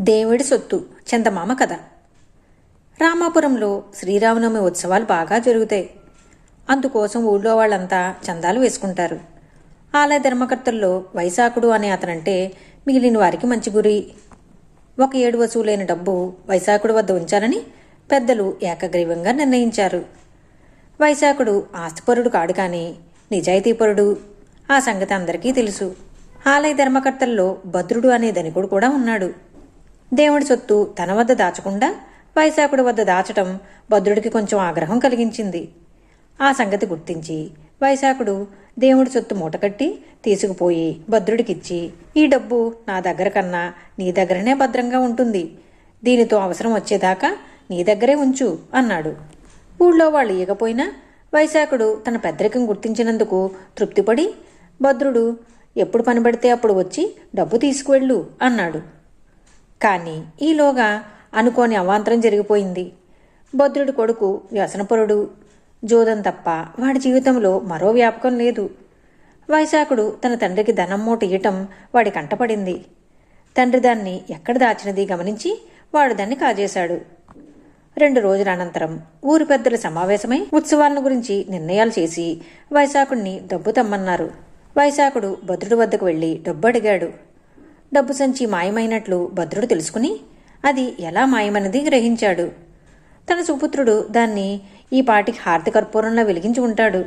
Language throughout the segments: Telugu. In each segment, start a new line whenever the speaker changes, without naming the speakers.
దేవుడి సొత్తు చందమామ కథ. రామాపురంలో శ్రీరామనవమి ఉత్సవాలు బాగా జరుగుతాయి. అందుకోసం ఊళ్ళో వాళ్ళంతా చందాలు వేసుకుంటారు. ఆలయ ధర్మకర్తల్లో వైశాఖుడు అనే అతనంటే మిగిలిన వారికి మంచి గురి. ఒక ఏడు వసూలైన డబ్బు వైశాఖుడు వద్ద ఉంచాలని పెద్దలు ఏకగ్రీవంగా నిర్ణయించారు. వైశాఖుడు ఆస్తిపరుడు కాడు కానీ నిజాయితీపరుడు. ఆ సంగతి అందరికీ తెలుసు. ఆలయ ధర్మకర్తల్లో భద్రుడు అనే ధనికుడు కూడా ఉన్నాడు. దేవుడి సొత్తు తన వద్ద దాచకుండా వైశాఖుడి వద్ద దాచటం భద్రుడికి కొంచెం ఆగ్రహం కలిగించింది. ఆ సంగతి గుర్తించి వైశాఖుడు దేవుడి సొత్తు మూటకట్టి తీసుకుపోయి భద్రుడికిచ్చి ఈ డబ్బు నా దగ్గర కన్నా నీ దగ్గరనే భద్రంగా ఉంటుంది. దీనితో అవసరం వచ్చేదాకా నీ దగ్గరే ఉంచు అన్నాడు. ఊళ్ళో వాళ్ళు ఇయ్యకపోయినా వైశాఖుడు తన పెద్దరికం గుర్తించినందుకు తృప్తిపడి భద్రుడు ఎప్పుడు పనిపడితే అప్పుడు వచ్చి డబ్బు తీసుకువెళ్ళు అన్నాడు. కానీ ఈలోగా అనుకోని అవాంతరం జరిగిపోయింది. భద్రుడి కొడుకు వ్యసనపరుడు. జోదం తప్ప వాడి జీవితంలో మరో వ్యాపకం లేదు. వైశాఖుడు తన తండ్రికి ధనం మూట వాడి కంటపడింది. తండ్రి దాన్ని ఎక్కడ దాచినది గమనించి వాడు దాన్ని కాజేశాడు. రెండు రోజుల అనంతరం ఊరి పెద్దల సమావేశమై ఉత్సవాలను గురించి నిర్ణయాలు చేసి వైశాఖుడిని డబ్బు తమ్మన్నారు వైశాఖుడు భద్రుడి వద్దకు వెళ్ళి డబ్బు అడిగాడు. డబ్బు సంచి మాయమైనట్లు భద్రుడు తెలుసుకుని అది ఎలా మాయమన్నది గ్రహించాడు. తన సుపుత్రుడు దాన్ని ఈ పాటికి హారతి కర్పూరంలో వెలిగించి ఉంటాడు.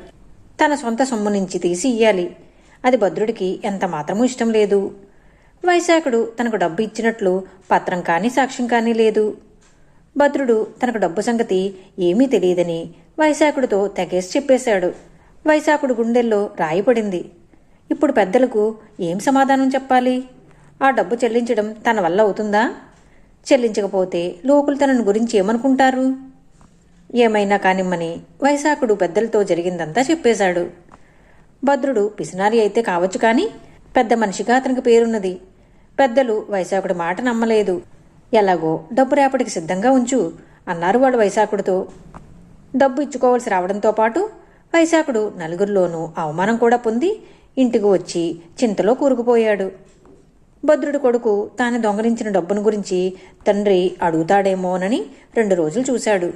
తన సొంత సొమ్ము నుంచి తీసి ఇయ్యాలి. అది భద్రుడికి ఎంత మాత్రమూ ఇష్టం లేదు. వైశాఖుడు తనకు డబ్బు ఇచ్చినట్లు పత్రం కానీ సాక్ష్యం కానీ లేదు. భద్రుడు తనకు డబ్బు సంగతి ఏమీ తెలియదని వైశాఖుడితో తెగేసి చెప్పేశాడు. వైశాఖుడు గుండెల్లో రాయిపడింది ఇప్పుడు పెద్దలకు ఏం సమాధానం చెప్పాలి? ఆ డబ్బు చెల్లించడం తన వల్ల అవుతుందా? చెల్లించకపోతే లోకులు తనను గురించి ఏమనుకుంటారు? ఏమైనా కానిమ్మని వైశాఖుడు పెద్దలతో జరిగిందంతా చెప్పేశాడు. భద్రుడు పిసినారి అయితే కావచ్చు కానీ పెద్ద మనిషిగా అతనికి పేరున్నది. పెద్దలు వైశాఖుడి మాట నమ్మలేదు. ఎలాగో డబ్బు రేపటికి సిద్ధంగా ఉంచు అన్నారు వాడు వైశాఖుడితో. డబ్బు ఇచ్చుకోవాల్సి రావడంతో పాటు వైశాఖుడు నలుగురిలోనూ అవమానం కూడా పొంది ఇంటికి వచ్చి చింతలో కూరుకుపోయాడు. భద్రుడి కొడుకు తాను దొంగలించిన డబ్బును గురించి తండ్రి అడుగుతాడేమోనని రెండు రోజులు చూశాడు.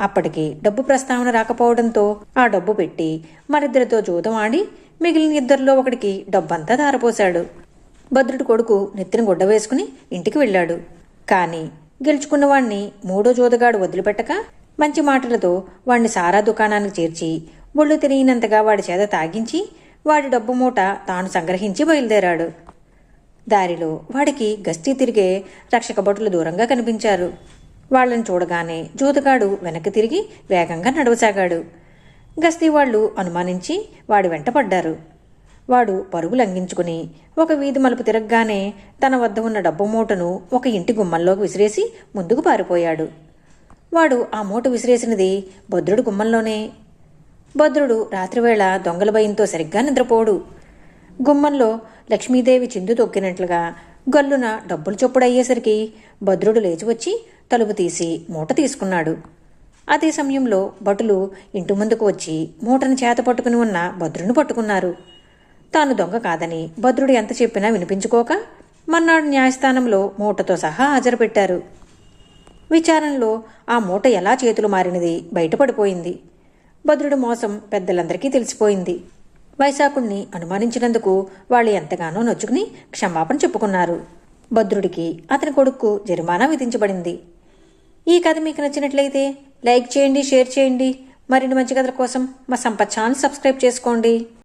అప్పటికి డబ్బు ప్రస్తావన రాకపోవడంతో ఆ డబ్బు పెట్టి మరిద్దరితో జూదం ఆడి మిగిలిన ఇద్దరిలో ఒకడికి డబ్బంతా ధారపోశాడు. భద్రుడి కొడుకు నెత్తిన గుడ్డ వేసుకుని ఇంటికి వెళ్ళాడు. కాని గెలుచుకున్న వాణ్ణి మూడో జోదగాడు వదిలిపెట్టక మంచి మాటలతో వాణ్ణి సారా దుకాణానికి చేర్చి ఒళ్ళు తెలియనంతగా వాడి చేత తాగించి వాడి డబ్బు మూట తాను సంగ్రహించి బయలుదేరాడు. దారిలో వాడికి గస్తీ తిరిగే రక్షక భటులు దూరంగా కనిపించారు. వాళ్ళని చూడగానే జూతగాడు వెనక్కి తిరిగి వేగంగా నడవసాగాడు. గస్తీ వాళ్ళు అనుమానించి వాడి వెంట పడ్డారు. వాడు పరుగు లంఘించుకుని ఒక వీధి మలుపు తిరగగానే తన వద్ద ఉన్న డబ్బు మూటను ఒక ఇంటి గుమ్మంలోకి విసిరేసి ముందుకు పారిపోయాడు. వాడు ఆ మూట విసిరేసినది భద్రుడు గుమ్మంలోనే. భద్రుడు రాత్రివేళ దొంగల భయంతో సరిగ్గా నిద్రపోడు. గుమ్మంలో లక్ష్మీదేవి చిందు తొక్కినట్లుగా గల్లున డబ్బులు చొప్పుడయ్యేసరికి భద్రుడు లేచి వచ్చి తలుపు తీసి మూట తీసుకున్నాడు. అదే సమయంలో భటులు ఇంటి ముందుకు వచ్చి మూటను చేత పట్టుకుని ఉన్న భద్రుని పట్టుకున్నారు. తాను దొంగ కాదని భద్రుడు ఎంత చెప్పినా వినిపించుకోక మర్నాడు న్యాయస్థానంలో మూటతో సహా హాజరుపెట్టారు. విచారణలో ఆ మూట ఎలా చేతులు మారినది బయటపడిపోయింది. భద్రుడు మోసం పెద్దలందరికీ తెలిసిపోయింది. వైశాఖుణ్ణి అనుమానించినందుకు వాళ్ళు ఎంతగానో నొచ్చుకుని క్షమాపణ చెప్పుకున్నారు. భద్రుడికి అతని కొడుకు జరిమానా విధించబడింది. ఈ కథ మీకు నచ్చినట్లయితే లైక్ చేయండి షేర్ చేయండి. మరిన్ని మంచి కథల కోసం మా సంపత్ ఛానల్ సబ్స్క్రైబ్ చేసుకోండి.